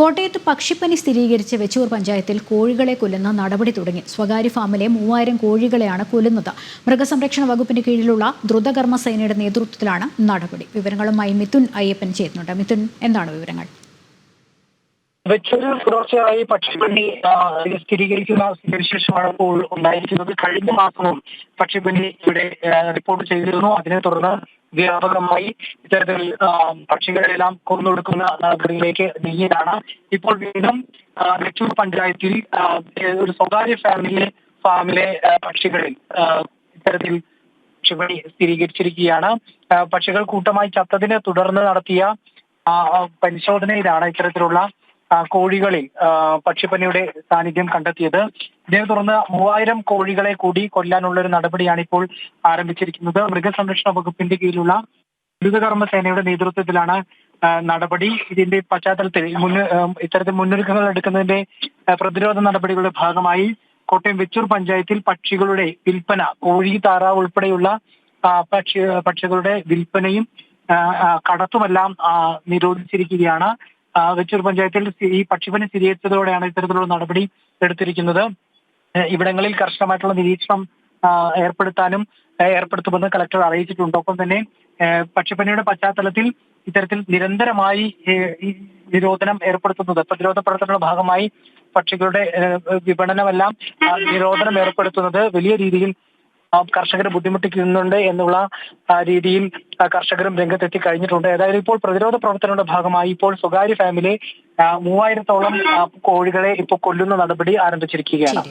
കോട്ടയത്ത് പക്ഷിപ്പനി സ്ഥിരീകരിച്ച വെച്ചൂർ പഞ്ചായത്തിൽ കോഴികളെ കൊല്ലുന്ന നടപടി തുടങ്ങി. സ്വകാര്യ ഫാമിലെ മൂവായിരം കോഴികളെയാണ് കൊല്ലുന്നത്. മൃഗസംരക്ഷണ വകുപ്പിന് കീഴിലുള്ള ദ്രുതകർമ്മ സേനയുടെ നേതൃത്വത്തിലാണ് നടപടി. വിവരങ്ങളുമായി മിഥുൻ അയ്യപ്പൻ ചേരുന്നുണ്ട്. മിഥുൻ എന്താണ് വിവരങ്ങൾ? വെച്ചൊരു തുടർച്ചയായി പക്ഷിപ്പനി സ്ഥിരീകരിക്കുന്ന സ്ഥിതിവിശേഷമാണ് ഇപ്പോൾ ഉണ്ടായിരിക്കുന്നത്. കഴിഞ്ഞ മാസവും പക്ഷിപ്പനി ഇവിടെ റിപ്പോർട്ട് ചെയ്തിരുന്നു. അതിനെ തുടർന്ന് വ്യാപകമായി ഇത്തരത്തിൽ പക്ഷികളെല്ലാം കൊന്നൊടുക്കുന്ന നടപടിയിലേക്ക് നീങ്ങിയതാണ്. ഇപ്പോൾ വീണ്ടും ആ, വെച്ചൂർ പഞ്ചായത്തിൽ ഒരു സ്വകാര്യ ഫാമിലി ഫാമിലെ പക്ഷികളിൽ ഇത്തരത്തിൽ പക്ഷിപണി സ്ഥിരീകരിച്ചിരിക്കുകയാണ്. പക്ഷികൾ കൂട്ടമായി ചത്തതിനെ തുടർന്ന് നടത്തിയ പരിശോധനയിലാണ് ഇത്തരത്തിലുള്ള കോഴികളിൽ പക്ഷിപ്പനിയുടെ സാന്നിധ്യം കണ്ടെത്തിയത്. ഇതിനെ തുടർന്ന് മൂവായിരം കോഴികളെ കൂടി കൊല്ലാനുള്ള ഒരു നടപടിയാണ് ഇപ്പോൾ ആരംഭിച്ചിരിക്കുന്നത്. മൃഗസംരക്ഷണ വകുപ്പിന്റെ കീഴിലുള്ള ദുരിതകർമ്മ സേനയുടെ നേതൃത്വത്തിലാണ് നടപടി. ഇതിന്റെ പശ്ചാത്തലത്തിൽ മുന്ന ഇത്തരത്തിൽ മുന്നൊരുക്കങ്ങൾ എടുക്കുന്നതിന്റെ പ്രതിരോധ നടപടികളുടെ ഭാഗമായി കോട്ടയം വെച്ചൂർ പഞ്ചായത്തിൽ പക്ഷികളുടെ വിൽപ്പന കോഴി താറാവ് ഉൾപ്പെടെയുള്ള പക്ഷി പക്ഷികളുടെ വിൽപ്പനയും കടത്തുമെല്ലാം നിരോധിച്ചിരിക്കുകയാണ്. വെച്ചൂർ പഞ്ചായത്തിൽ ഈ പക്ഷിപ്പനി സ്ഥിരീകരിച്ചതോടെയാണ് ഇത്തരത്തിലുള്ള നടപടി എടുത്തിരിക്കുന്നത്. ഇവിടങ്ങളിൽ കർശനമായിട്ടുള്ള നിരീക്ഷണം ഏർപ്പെടുത്താനും ഏർപ്പെടുത്തുമെന്ന് കളക്ടർ അറിയിച്ചിട്ടുണ്ട്. ഒപ്പം തന്നെ പക്ഷിപ്പനിയുടെ പശ്ചാത്തലത്തിൽ ഇത്തരത്തിൽ നിരന്തരമായി നിരോധനം ഏർപ്പെടുത്തുന്നത് പ്രതിരോധ പ്രവർത്തനങ്ങളുടെ ഭാഗമായി പക്ഷികളുടെ വിപണനമെല്ലാം നിരോധനം ഏർപ്പെടുത്തുന്നത് വലിയ രീതിയിൽ കർഷകരെ ബുദ്ധിമുട്ടിക്കുന്നുണ്ട് എന്നുള്ള രീതിയിൽ കർഷകരും രംഗത്തെത്തി കഴിഞ്ഞിട്ടുണ്ട്. ഏതായാലും ഇപ്പോൾ പ്രതിരോധ പ്രവർത്തനങ്ങളുടെ ഭാഗമായി ഇപ്പോൾ സ്വകാര്യ ഫാമിലി മൂവായിരത്തോളം കോഴികളെ ഇപ്പോൾ കൊല്ലുന്ന നടപടി ആരംഭിച്ചിരിക്കുകയാണ്.